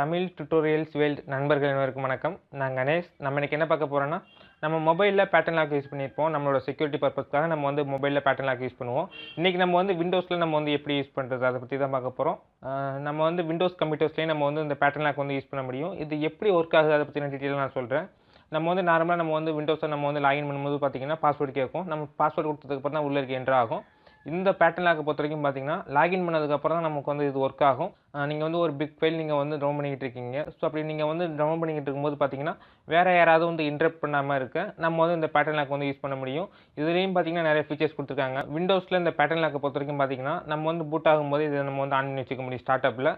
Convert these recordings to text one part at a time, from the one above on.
Tamil tutorials world நண்பர்கள் அனைவருக்கும் வணக்கம். நான் கணேஷ். நம்ம இன்றைக்கி என்ன பார்க்க போகிறோன்னா நம்ம மொபைலில் பேட்டர்ன் லாக் யூஸ் பண்ணியிருப்போம். நம்மளோட செக்யூரிட்டி பர்பஸ்க்காக நம்ம வந்து மொபைலில் பேட்டர்ன் லாக் யூஸ் பண்ணுவோம். இன்றைக்கி நம்ம வந்து விண்டோஸில் நம்ம வந்து எப்படி யூஸ் பண்ணுறது அதை பற்றி தான் பார்க்க போகிறோம் நம்ம வந்து விண்டோஸ் கம்ப்யூட்டர்ஸ்லேயே நம்ம வந்து இந்த பேட்டர்ன் லாக் வந்து யூஸ் பண்ண முடியும். இது எப்படி ஒர்க் ஆகுது அதை பற்றின டீட்டெயில் நான் சொல்கிறேன் நம்ம வந்து நார்மலாக நம்ம வந்து விண்டோஸை நம்ம வந்து லாகின் பண்ணும்போது பார்த்தீங்கன்னா பாஸ்வேர்டு கேட்கும். நம்ம பாஸ்வேர்டு கொடுத்ததுக்கப்புறம் தான் உள்ளே இருக்க என்ட்ரு ஆகும். இந்த பேட்டர்ன் லாக்கை பொறுத்த வரைக்கும் பார்த்தீங்கன்னா லாகின் பண்ணதுக்கப்புறம் தான் நமக்கு வந்து இது ஒர்க் ஆகும். நீங்கள் வந்து ஒரு பிக் ஃபைல் நீங்கள் வந்து டவுன் பண்ணிக்கிட்டு இருக்கீங்க. ஸோ அப்படி நீங்கள் வந்து டவுன் பண்ணிக்கிட்டு இருக்கும்போது பார்த்தீங்கன்னா வேறு யாராவது வந்து இன்டரப்ட் பண்ணாமல் இருக்க நம்ம வந்து இந்த பேட்டர்ன் லாக் வந்து யூஸ் பண்ண முடியும். இதுலேயும் பார்த்தீங்கன்னா நிறைய ஃபீச்சர்ஸ் கொடுத்துருக்காங்க. விண்டோஸில் இந்த பேட்டர்ன் லாக்கை பொறுத்த வரைக்கும் பார்த்தீங்கன்னா நம்ம வந்து பூட் ஆகும்போது இதை நம்ம வந்து ஆன் பண்ணி வச்சுக்க முடியும் ஸ்டார்ட் அப்பில்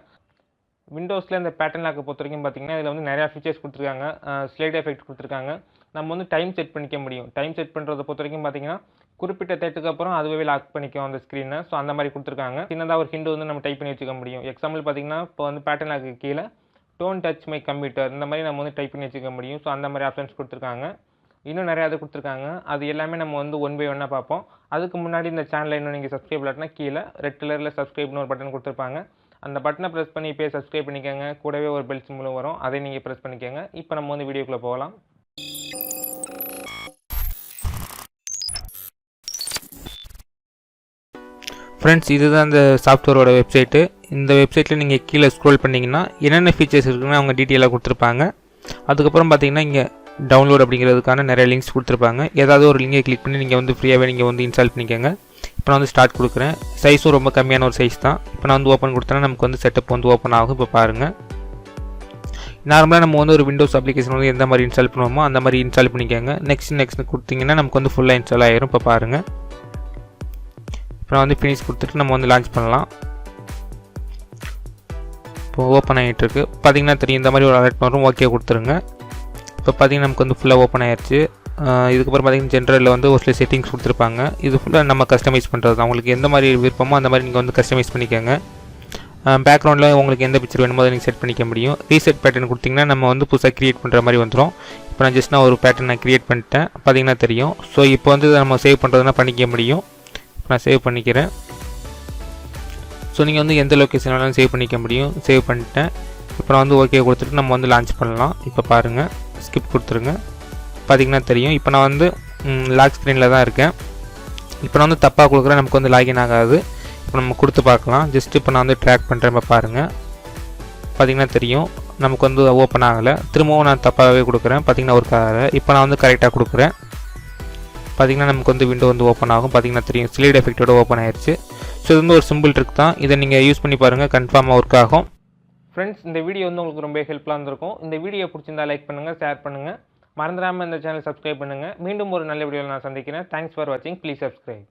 விண்டோஸில் இந்த பேட்டர்ன் லாக்கை பொறுத்த வரைக்கும் பார்த்தீங்கன்னா இதில் வந்து நிறையா ஃபீச்சர்ஸ் கொடுத்துருக்காங்க. ஸ்லைட் எஃபெக்ட் கொடுத்துருக்காங்க. நம்ம வந்து டைம் செட் பண்ணிக்க முடியும். டைம் செட் பண்ணுறதை பொறுத்த வரைக்கும் பார்த்தீங்கன்னா குறிப்பிட்ட தேட்டுக்கு அப்புறம் அதுவே லாக் பண்ணிக்கும் அந்த ஸ்க்ரீனை ஸோ அந்த மாதிரி கொடுத்துருக்காங்க. சின்னதாக ஒரு ஹிண்டு வந்து நம்ம டைப் பண்ணி வச்சுக்க முடியும். எக்ஸாம்பிள் பார்த்தீங்கன்னா இப்போ வந்து பேட்டர்ன் லாக்கு கீழே டோன் டச் மை கம்ப்யூட்டர் இந்த மாதிரி நம்ம வந்து டைப் பண்ணி வச்சுக்க முடியும். ஸோ அந்த மாதிரி ஆப்ஷன்ஸ் கொடுத்துருக்காங்க. இன்னும் நிறையா இது கொடுத்துருக்காங்க. அது எல்லாமே நம்ம வந்து ஒன் பை ஒன்னாக பார்ப்போம். அதுக்கு முன்னாடி இந்த சேனலை இன்னும் நீங்கள் சப்ஸ்கிரைப் இல்லாட்டினா கீழே ரெட் கலரில் சப்ஸ்கிரைப்னு ஒரு பட்டன் கொடுத்துருப்பாங்க. அந்த பட்டனை ப்ரெஸ் பண்ணி இப்போயே சப்ஸ்கிரைப் பண்ணிக்கோங்க. கூடவே ஒரு பெல் சிம்பிளும் வரும். அதை நீங்கள் ப்ரெஸ் பண்ணிக்கோங்க. இப்போ நம்ம வந்து வீடியோக்குள்ளே போகலாம். ஃப்ரெண்ட்ஸ் இதுதான் இந்த சாஃப்ட்வேரோட வெப்சைட்டு இந்த வெப்சைட்டில் நீங்கள் கீழே ஸ்க்ரோல் பண்ணிங்கன்னா என்னென்ன ஃபீச்சர்ஸ் இருக்குன்னு அவங்க டீட்டெயிலாக கொடுத்துருப்பாங்க. அதுக்கப்புறம் பார்த்தீங்கன்னா இங்கே டவுன்லோட் அப்படிங்கிறதுக்கான நிறைய லிங்க்ஸ் கொடுத்துருப்பாங்க. ஏதாவது ஒரு லிங்கை கிளிக் பண்ணி நீங்கள் வந்து ஃப்ரீயாகவே நீங்கள் வந்து இன்ஸ்டால் பண்ணிக்கோங்க. இப்போ நான் வந்து ஸ்டார்ட் கொடுக்குறேன். சைஸும் ரொம்ப கம்மியான ஒரு சைஸ் தான். இப்போ நான் வந்து ஓப்பன் கொடுத்தேன்னா நமக்கு வந்து செட்டப் வந்து ஓப்பன் ஆகும். இப்போ பாருங்கள் நார்மலாக நம்ம வந்து ஒரு விண்டோஸ் அப்ளிகேஷன் வந்து எந்த மாதிரி இன்ஸ்டால் பண்ணுவோமோ அந்த மாதிரி இன்ஸ்டால் பண்ணிக்கோங்க. நெக்ஸ்ட் நெக்ஸ்ட் கொடுத்தீங்கன்னா நமக்கு வந்து ஃபுல்லாக இன்ஸ்டால் ஆயிரும். இப்போ பாருங்கள் இப்போ நான் வந்து ஃபினிஷ் கொடுத்துட்டு நம்ம வந்து லான்ச் பண்ணலாம். இப்போ ஓப்பன் ஆகிட்டு இருக்கு. பார்த்தீங்கன்னா தெரியும் இந்த மாதிரி ஒரு அலர்ட் வரும். ஓகே கொடுத்துருங்க. இப்போ பார்த்தீங்கன்னா நமக்கு வந்து ஃபுல்லாக ஓப்பன் ஆயிடுச்சு இதுக்கப்புறம் பார்த்தீங்கன்னா ஜென்ரலில் வந்து ஒரு சில செட்டிங்ஸ் கொடுத்துருப்பாங்க. இது ஃபுல்லாக நம்ம கஸ்டமைஸ் பண்ணுறது தான். உங்களுக்கு எந்த மாதிரி விருப்பமோ அந்த மாதிரி நீங்கள் வந்து கஸ்டமைஸ் பண்ணிக்கோங்க. பேக்ரவுண்டில் உங்களுக்கு எந்த பிக்சர் வேணுமோ அதை நீங்கள் செட் பண்ணிக்க முடியும். ரீசெட் பேட்டர்ன் கொடுத்திங்கன்னா நம்ம வந்து புதுசாக க்ரியேட் பண்ணுற மாதிரி வந்துடும் இப்போ நான் ஜஸ்ட் நான் ஒரு பேட்டர்ன் நான் க்ரியேட் பண்ணிட்டேன். பார்த்தீங்கன்னா தெரியும். ஸோ இப்போ வந்து நம்ம சேவ் பண்ணுறதுனா பண்ணிக்க முடியும். நான் சேவ் பண்ணிக்கிறேன். ஸோ நீங்கள் வந்து எந்த லொக்கேஷன் வேணாலும் சேவ் பண்ணிக்க முடியும். சேவ் பண்ணிட்டேன். இப்போ நான் வந்து ஓகே கொடுத்துட்டு நம்ம வந்து லான்ச் பண்ணலாம். இப்போ பாருங்கள் ஸ்கிப் கொடுத்துருங்க. பார்த்திங்கன்னா தெரியும். இப்போ நான் வந்து லாக் ஸ்க்ரீனில் தான் இருக்கேன். இப்போ நான் வந்து தப்பாக கொடுக்குறேன் நமக்கு வந்து லாகின் ஆகாது. இப்போ நம்ம கொடுத்து பார்க்கலாம். ஜஸ்ட் இப்போ நான் வந்து ட்ராக் பண்ணுறேன் இப்போ பாருங்கள் பார்த்தீங்கன்னா தெரியும். நமக்கு வந்து ஓப்பன் ஆகலை. திரும்பவும் நான் தப்பாகவே கொடுக்குறேன். பார்த்திங்கன்னா ஒரு காரை இப்போ நான் வந்து கரெக்டாக கொடுக்குறேன். பார்த்திங்கன்னா நமக்கு வந்து விண்டோ வந்து ஓப்பன் ஆகும். பார்த்தீங்கன்னா தெரியும். ஸ்லீட் எஃபெக்டோட ஓப்பன் ஆயிடுச்சு ஸோ இது வந்து ஒரு சிம்பிள் ட்ரிக் தான். இதை நீங்கள் யூஸ் பண்ணி பாருங்கள் கன்ஃபார்மாக ஒர்க் ஆகும். ஃப்ரெண்ட்ஸ் இந்த வீடியோ வந்து உங்களுக்கு ரொம்ப ஹெல்ப்ஃபுல்லாக இருந்திருக்கும். இந்த வீடியோ பிடிச்சிருந்தா லைக் பண்ணுங்கள் ஷேர் பண்ணுங்கள் மறந்துடாமல் இந்த சேனல் சப்ஸ்கிரைப் பண்ணுங்கள் மீண்டும் ஒரு நல்ல வீடியோவில் நான் சந்திக்கிறேன். தேங்க்ஸ் ஃபார் வாட்சிங் ப்ளீஸ் சப்ஸ்கிரைப்